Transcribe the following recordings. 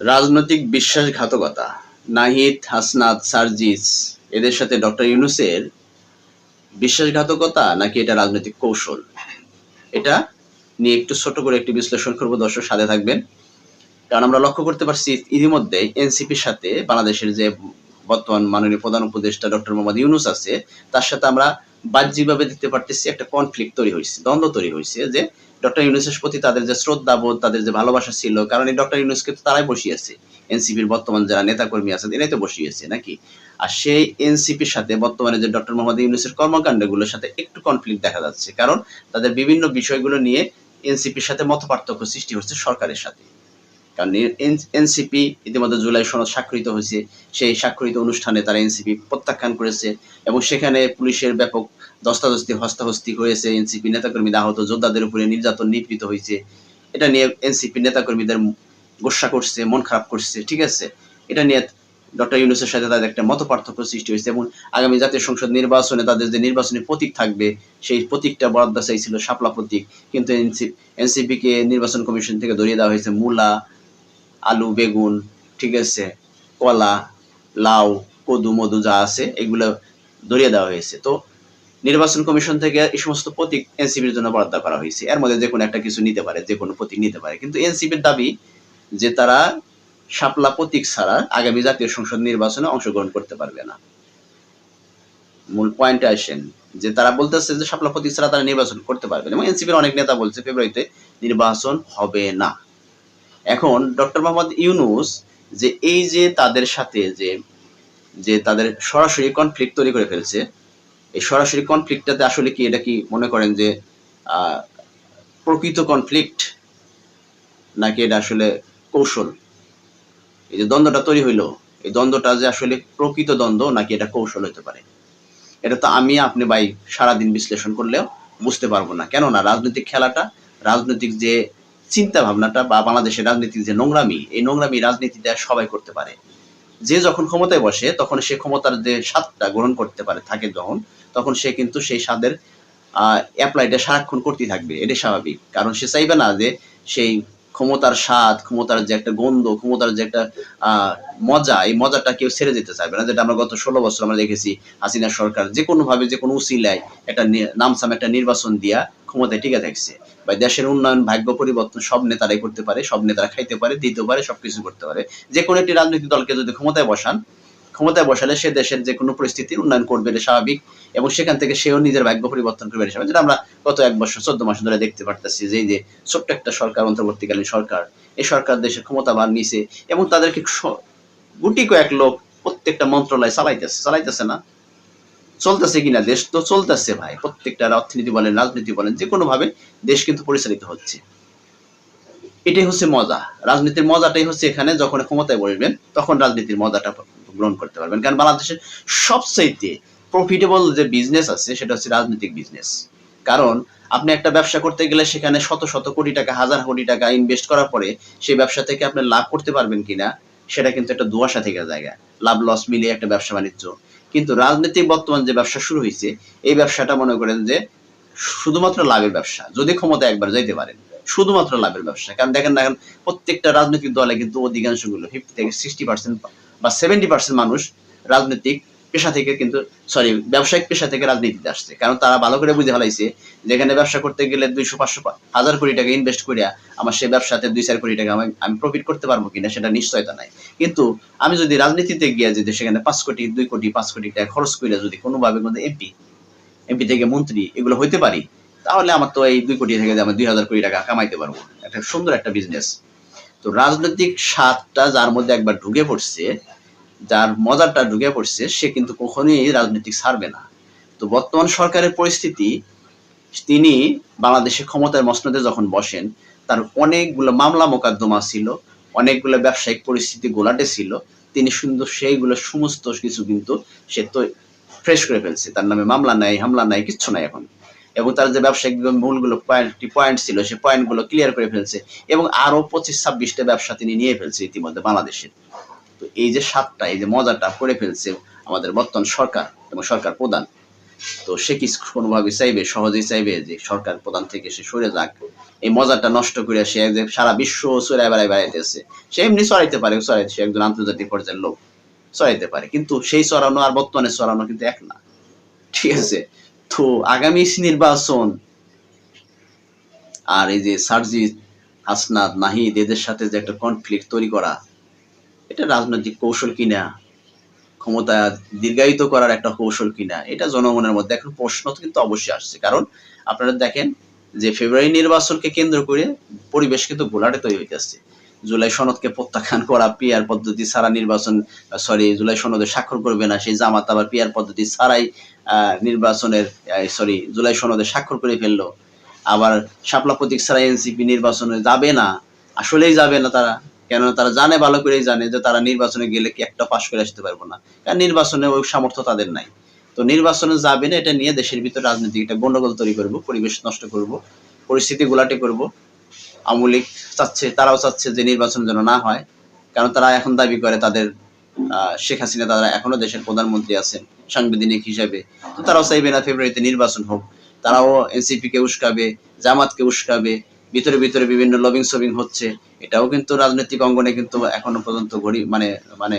রাজনৈতিক বিশ্বাসঘাতকতা, নাহিদ, হাসনাত, সার্জিস, এদের সাথে ডক্টর ইউনুসের বিশ্বাসঘাতকতা নাকি এটা রাজনৈতিক কৌশল? এটা নিয়ে একটু ছোট করে একটি বিশ্লেষণ করব, দর্শক সাথে থাকবেন। কারণ আমরা লক্ষ্য করতে পারছি ইতিমধ্যে এনসিপির সাথে বাংলাদেশের যে বর্তমান মাননীয় প্রধান উপদেষ্টা ডক্টর মোহাম্মদ ইউনুস আছে, তার সাথে আমরা বাহ্যিকভাবে দেখতে পারতেছি একটা কনফ্লিক্ট তৈরি হয়েছে দ্বন্দ্ব তৈরি হয়েছে যে ডক্টর ইউনুসের প্রতি তাদের যে শ্রদ্ধাবোধ, তাদের যে ভালোবাসা ছিল, কারণ এই ডক্টর ইউনুসকে তো তারাই বসিয়েছে এনসিপির বর্তমান যারা নেতাকর্মী আছেন, এরাই তো বসিয়েছে নাকি? আর সেই এনসিপির সাথে বর্তমানে যে ডক্টর মোহাম্মদ ইউনুসের কর্মকাণ্ডগুলোর সাথে একটু কনফ্লিক্ট দেখা যাচ্ছে, কারণ তাদের বিভিন্ন বিষয়গুলো নিয়ে এনসিপির সাথে মত পার্থক্য সৃষ্টি হচ্ছে সরকারের সাথে। এনসিপি ইতিমধ্যে জুলাই সনদ স্বাক্ষরিত হয়েছে। সেই স্বাক্ষরিত অনুষ্ঠানে তারা এনসিপি প্রত্যাখ্যান করেছে এবং সেখানে পুলিশের ব্যাপক দস্তাদস্তি, হস্তাহস্তি হয়েছে এনসিপি নেতাকর্মীদের আহত, যোদ্ধাদের উপরে নির্যাতন নিপীড়িত হয়েছে। এটা নিয়ে এনসিপি নেতাকর্মীদের গোসা করছে, মন খারাপ করছে, ঠিক আছে? এটা নিয়ে ডক্টর ইউনুসের সাথে তাদের একটা মত পার্থক্য সৃষ্টি হয়েছে এবং আগামী জাতীয় সংসদ নির্বাচনে তাদের যে নির্বাচনী প্রতীক থাকবে, সেই প্রতীকটা বরাদ্দ চাইছিল শাপলা প্রতীক। কিন্তু এনসিপি কে নির্বাচন কমিশন থেকে ধরিয়ে দেওয়া হয়েছে মূলা আলু, বেগুন, ঠিক আছে, কলা, লাউ, কদু, মধু যা আছে, এগুলো ধরিয়ে দেওয়া হয়েছে। তো নির্বাচন কমিশন থেকে এই সমস্ত প্রতীক এনসিপির জন্য বরাদ্দ করা হয়েছে। এর মধ্যে যে কোনো একটা কিছু নিতে পারে যে কোনো প্রতীক নিতে পারে। কিন্তু এনসিপির দাবি যে তারা শাপলা প্রতীক ছাড়া আগামী জাতীয় সংসদ নির্বাচনে অংশগ্রহণ করতে পারবে না। মূল পয়েন্টে আসেন, যে তারা বলতেছে যে শাপলা প্রতীক ছাড়া তারা নির্বাচন করতে পারবে না। এবং এনসিপির অনেক নেতা বলছে, ফেব্রুয়ারিতে নির্বাচন হবে না। এখন ডক্টর মোহাম্মদ ইউনুস যে এই যে তাদের সাথে যে যে তাদের সরাসরি কনফ্লিক্ট তৈরি করে ফেলছে, এই সরাসরি কনফ্লিক্টটাতে আসলে কি এটা কি মনে করেন যে প্রকৃত কনফ্লিক্ট নাকি এটা আসলে কৌশল? এই যে দ্বন্দ্বটা তৈরি হইল, এই দ্বন্দ্বটা যে আসলে প্রকৃত দ্বন্দ্ব নাকি এটা কৌশল হতে পারে? এটা তো আমি, আপনি ভাই সারাদিন বিশ্লেষণ করলেও বুঝতে পারব না। কেননা রাজনৈতিক খেলাটা, রাজনৈতিক যে চিন্তা ভাবনাটা বা বাংলাদেশের রাজনীতির যে নোংরামি, এই নোংরামি রাজনীতিটা সবাই করতে পারে। যে যখন ক্ষমতায় বসে, তখন সে ক্ষমতার যে স্বাদটা গ্রহণ করতে পারে থাকে যখন, তখন সে কিন্তু সেই স্বাদের অ্যাপ্লাইটা সারাক্ষণ করতেই থাকবে। এটা স্বাভাবিক। কারণ সে চাইবে না যে সেই ক্ষমতার স্বাদ, ক্ষমতার যে একটা গন্ধ, ক্ষমতার যে একটা মজা, এই মজাটা কেউ ছেড়ে যেতে চাইবে না। যেটা আমরা গত ষোলো বছর আমরা দেখেছি, হাসিনা সরকার যে কোনোভাবে যে কোনো উসিলায় একটা নামসাম একটা নির্বাচন দিয়া ক্ষমতায় টিকে থাকছে। বা দেশের উন্নয়ন, ভাগ্য পরিবর্তন সব নেতারাই করতে পারে, সব নেতারা খাইতে পারে দিতে পারে, সবকিছু করতে পারে। যে কোনো একটি রাজনৈতিক দলকে যদি ক্ষমতায় বসান, ক্ষমতায় বসালে সে দেশের যে কোনো পরিস্থিতির উন্নয়ন করবে, এটা স্বাভাবিক। এবং সেখান থেকে সেও নিজের ভাগ্য পরিবর্তন করবে, এটা যেটা আমরা গত এক বছর, চোদ্দ মাস ধরে দেখতে পারতেছি যে যে ছোট্ট একটা সরকার, অন্তর্বর্তীকালীন সরকার, এই সরকার দেশের ক্ষমতা বার নিছে এবং তাদেরকে গুটি কয়েক লোক প্রত্যেকটা মন্ত্রণালয় চালাইতেছে চালাইতেছে না। চলতেছে কিনা, দেশ তো চলতেছে ভাই। প্রত্যেকটা অর্থনীতি বলেন, রাজনীতি বলেন যে কোনো ভাবে দেশ কিন্তু পরিচালিত হচ্ছে। এটাই হচ্ছে মজা। রাজনীতির মজাটাই হচ্ছে এখানে, যখন ক্ষমতায় বসবেন, তখন রাজনীতির মজাটা গ্রহণ করতে পারবেন। কারণ বাংলাদেশের সবচাইতে প্রফিটেবল যে বিজনেস আছে, সেটা হচ্ছে রাজনৈতিক বিজনেস কারণ আপনি একটা ব্যবসা করতে গেলে সেখানে শত শত কোটি টাকা, হাজার কোটি টাকা ইনভেস্ট করার পরে সেই ব্যবসা থেকে আপনি লাভ করতে পারবেন কিনা, সেটা কিন্তু একটা দুয়াশা থেকে জায়গা। লাভ লস মিলিয়ে একটা ব্যবসা বাণিজ্য কিন্তু রাজনীতি বর্তমান যে ব্যবসা শুরু হয়েছে, এই ব্যবসাটা মনে করেন যে শুধুমাত্র লাভের ব্যবসা, যদি ক্ষমতা একবার যাইতে পারেন, শুধুমাত্র লাভের ব্যবসা। কারণ দেখেন দেখেন প্রত্যেকটা রাজনৈতিক দলে কিন্তু অধিকাংশগুলো ফিফটি থেকে সিক্সটি পার্সেন্ট বা সেভেন্টি পার্সেন্ট মানুষ রাজনৈতিক পেশা থেকে কিন্তু সরি ব্যবসায়িক পেশা থেকে রাজনীতিতে আসছে। কারণ তারা ভালো করে বুঝে ফেলাইছে যেখানে ব্যবসা করতে গেলে দুইশো, পাঁচশো হাজার কোটি টাকা ইনভেস্ট করিয়া আমার সেই ব্যবসাতে দুই, চার কোটি টাকা আমি প্রফিট করতে পারব কিনা সেটা নিশ্চয়তা নাই। কিন্তু আমি যদি রাজনীতিতে গিয়ে যদি সেখানে পাঁচ কোটি, দুই কোটি, পাঁচ কোটি টাকা খরচ করে যদি কোনোভাবে কিন্তু এমপি এমপি থেকে মন্ত্রী এগুলো হইতে পারি, তাহলে আমার তো এই দুই কোটি থেকে আমি দুই হাজার কোটি টাকা কামাইতে পারব। একটা সুন্দর একটা বিজনেস তো রাজনৈতিক স্বাদটা যার মধ্যে একবার ঢুকে পড়ছে যার মজারটা ঢুকে পড়ছে, সে কিন্তু কখনোই রাজনীতি ছাড়বে না। তো বর্তমান সরকারের পরিস্থিতি, তিনি বাংলাদেশের ক্ষমতার মসনদে যখন বসেন, তার অনেকগুলো মামলা মোকদ্দমা ছিল, অনেকগুলো ব্যবসায়িক পরিস্থিতি গোলাটে ছিল, তিনি সুন্দর সেইগুলো সমস্ত কিছু কিন্তু সে তো ফ্রেশ করে ফেলছে। তার নামে মামলা নাই, হামলা নাই, কিচ্ছু নাই এখন। এবং তার যে ব্যবসায়িক মূলগুলো পয়েন্টটি পয়েন্ট ছিল সেই পয়েন্টগুলো ক্লিয়ার করে ফেলছে এবং আরও পঁচিশ ছাব্বিশটা ব্যবসা তিনি নিয়ে ফেলছে ইতিমধ্যে বাংলাদেশের তো এই যে স্বাদটা, এই যে মজাটা করে ফেলছে আমাদের বর্তমান সরকার এবং সরকার প্রধান। তো সে কি কোনোভাবে চাইবে, সহজেই চাইবে যে সরকার প্রধান থেকে সে সরে যাক? এই মজাটা নষ্ট করে সে যে সারা বিশ্ব চড়াই বেড়াই বেড়াইতেছে। সে এমনি চড়াইতে পারে, চড়াই, সে একজন আন্তর্জাতিক পর্যায়ের লোক, চড়াইতে পারে। কিন্তু সেই চড়ানো আর বর্তমানে চড়ানো কিন্তু এক না। ঠিক আছে? তো আগামী নির্বাচন আর এই যে সার্জিৎ হাসনাত, নাহিদ, এদের সাথে যে একটা কনফ্লিক্ট তৈরি করা এটা রাজনৈতিক কৌশল কিনা? ক্ষমতা দীর্ঘায়িত করার একটা কৌশল কিনা? এটা জনগণের মধ্যে এখন প্রশ্ন কিন্তু অবশ্যই আসছে। কারণ আপনারা দেখেন যে ফেব্রুয়ারি নির্বাচনকে কেন্দ্র করে পরিবেশ কিন্তু গোলাটে তৈরি হইতেছে জুলাই সনদকে প্রত্যাখ্যান করা, পিয়ার পদ্ধতি ছাড়া নির্বাচন সরি জুলাই সনদে স্বাক্ষর করবে না, সেই জামাত আবার পিয়ার পদ্ধতি ছাড়াই নির্বাচনের সরি জুলাই সনদে স্বাক্ষর করে ফেলল। আবার শাপলা প্রতীক ছাড়া এনসিপি নির্বাচনে যাবে না। আসলেই যাবে না তারা। কেন তারা জানে, ভালো করেই জানে যে তারা নির্বাচনে গেলে কি একটা পাশ করে আসতে পারব না। কারণ নির্বাচনে ওই সামর্থ্য তাদের নাই। তো নির্বাচনে যাবে না, এটা নিয়ে দেশের ভিতরে রাজনীতি একটা গন্ডগোল তৈরি করব, পরিবেশ নষ্ট করব, পরিস্থিতি গোলাটে করব। আওয়ামী লীগ চাচ্ছে, তারাও চাচ্ছে যে নির্বাচন যেন না হয়। কারণ তারা এখন দাবি করে তাদের শেখ হাসিনা, তারা এখনও দেশের প্রধানমন্ত্রী আছেন, সাংবিধানিক হিসাবে। তো তারাও চাইবে না ফেব্রুয়ারিতে নির্বাচন হোক। তারাও এনসিপি কে উস্কাবে, জামাতকে উস্কাবে ভিতরে ভিতরে বিভিন্ন লবিং সবিং হচ্ছে, এটাও কিন্তু রাজনৈতিক অঙ্গনে কিন্তু এখনও পর্যন্ত ঘড়ি মানে মানে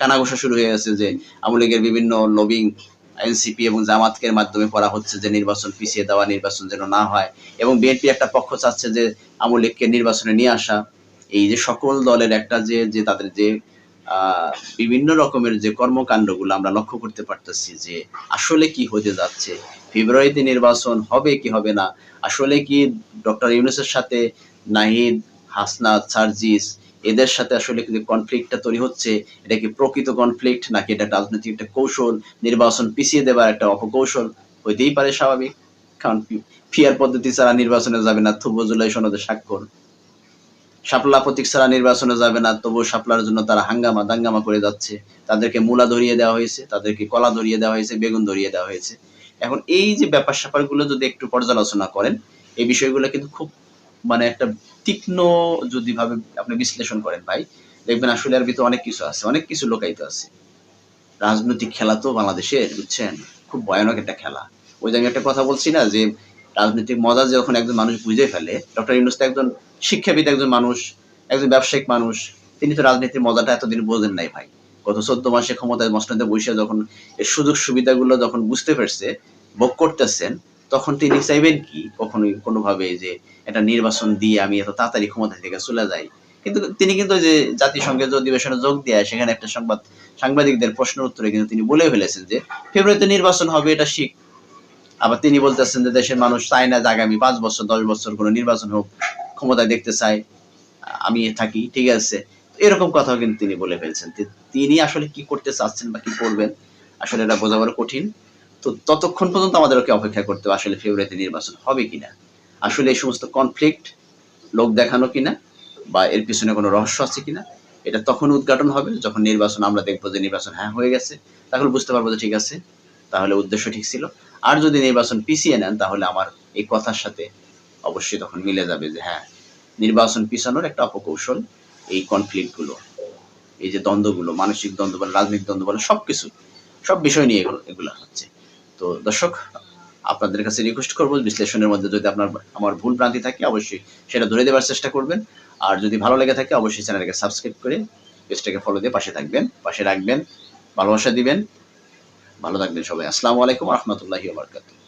কানাঘোষা শুরু হয়ে গেছে যে আওয়ামী লীগের বিভিন্ন লবিং এনসিপি এবং জামাতকের মাধ্যমে করা হচ্ছে যে নির্বাচন পিছিয়ে দেওয়া, নির্বাচন যেন না হয় এবং বিএনপি একটা পক্ষ চাচ্ছে যে আওয়ামী লীগকে নির্বাচনে নিয়ে আসা। এই যে সকল দলের একটা যে যে তাদের যে বিভিন্ন রকমের যে কর্মকাণ্ডগুলো আমরা লক্ষ্য করতে পারতেছি যে আসলে কি হতে যাচ্ছে, ফেব্রুয়ারিতে নির্বাচন হবে কি হবে না, আসলে কি ডক্টর ইউনুসের সাথে নাহিদ, হাসনাত, সার্জিস এদের সাথে আসলে কিন্তু কনফ্লিক্টটা তৈরি হচ্ছে, এটা কি প্রকৃত কনফ্লিক্ট নাকি এটা রাজনৈতিক একটা কৌশল, নির্বাচন পিছিয়ে দেওয়ার একটা অপকৌশল? হইতেই পারে স্বাভাবিক, কারণ ফিয়ার পদ্ধতি ছাড়া নির্বাচনে যাবে না তবু জুলাই সনদে স্বাক্ষর শাপলা প্রতীক ছাড়া নির্বাচনে যাবে না তবু শাপলার জন্য তারা হাঙ্গামা, দাঙ্গামা করে যাচ্ছে। তাদেরকে মূলা ধরিয়ে দেওয়া হয়েছে, তাদেরকে কলা ধরিয়ে দেওয়া হয়েছে, বেগুন ধরিয়ে দেওয়া হয়েছে। এখন এই যে ব্যাপার স্যাপারগুলো যদি একটু পর্যালোচনা করেন, এই বিষয়গুলো কিন্তু খুব মানে একটা তীক্ষ্ণ যদি ভাবে আপনি বিশ্লেষণ করেন ভাই। দেখবেন আসলে আর ভিতরে অনেক কিছু আছে, অনেক কিছু লোকায়িত আছে। রাজনৈতিক খেলা তো বাংলাদেশের, বুঝছেন? খুব ভয়ানক একটা খেলা। ওই যে আমি একটা কথা বলছি না যে, রাজনৈতিক মজা যখন একজন মানুষ বুঝে ফেলে, ডক্টর ইউনুস একজন শিক্ষাবিদ একজন মানুষ, একজন ব্যবসায়িক মানুষ, তিনি তো রাজনীতির মজাটা এতদিন বোঝেন নাই ভাই। গত চোদ্দ মাসে ক্ষমতায় মসনদে বসে যখন এর সুযোগ সুবিধাগুলো যখন বুঝতে পারছে, ভোগ করতেছেন, তখন তিনি চাইবেন কি কখনোই কোনোভাবে যে একটা নির্বাচন দিয়ে আমি এত তাড়াতাড়ি ক্ষমতা থেকে চলে যাই। কিন্তু তিনি কিন্তু যে জাতিসংঘের যে অধিবেশনে যোগ দেয়, সেখানে একটা সংবাদ, সাংবাদিকদের প্রশ্নের উত্তরে কিন্তু তিনি বলে ফেলেছেন যে, ফেব্রুয়ারিতে নির্বাচন হবে, এটা শিখ আবার তিনি বলতেছেন যে, দেশের মানুষ চায় না যে আগামী পাঁচ বছর, দশ বছর কোনো নির্বাচন হোক। ক্ষমতায় দেখতে চায় আমি থাকি, ঠিক আছে। এরকম কথাও কিন্তু তিনি বলে ফেলছেন তিনি আসলে কি করতে চাচ্ছেন বা কি করবেন, আসলে এটা বোঝাবার কঠিন। তো ততক্ষণ পর্যন্ত আমাদেরকে অপেক্ষা করতে হবে, আসলে ফেব্রুয়ারিতে নির্বাচন হবে কিনা? আসলে এই সমস্ত কনফ্লিক্ট লোক দেখানো কিনা বা এর পিছনে কোনো রহস্য আছে কিনা, এটা তখন উদ্ঘাটন হবে। যখন নির্বাচন, আমরা দেখব যে নির্বাচন হ্যাঁ হয়ে গেছে, তাহলে বুঝতে পারব যে ঠিক আছে, তাহলে উদ্দেশ্য ঠিক ছিল। আর যদি নির্বাচন পিছিয়ে নেন, তাহলে আমার এই কথার সাথে অবশ্যই তখন মিলে যাবে যে হ্যাঁ নির্বাচন পিছানোর একটা অপকৌশল এই কনফ্লিক্টগুলো এই যে দ্বন্দ্বগুলো, মানসিক দ্বন্দ্ব বলেন রাজনৈতিক দ্বন্দ্ব বলেন সব কিছু সব বিষয় নিয়ে এগুলো এগুলো হচ্ছে। তো দর্শক, আপনাদের কাছে রিকোয়েস্ট করব বিশ্লেষণের মধ্যে যদি আপনার, আমার ভুল ভ্রান্তি থাকে, অবশ্যই সেটা ধরে দেওয়ার চেষ্টা করবেন। আর যদি ভালো লেগে থাকে, অবশ্যই চ্যানেলকে সাবস্ক্রাইব করে পেজটাকে ফলো দিয়ে পাশে থাকবেন, পাশে রাখবেন, ভালোবাসা দিবেন। ভালো থাকবেন সবাই। আসসালামু আলাইকুম রহমতুল্লাহি বারকাতুহ।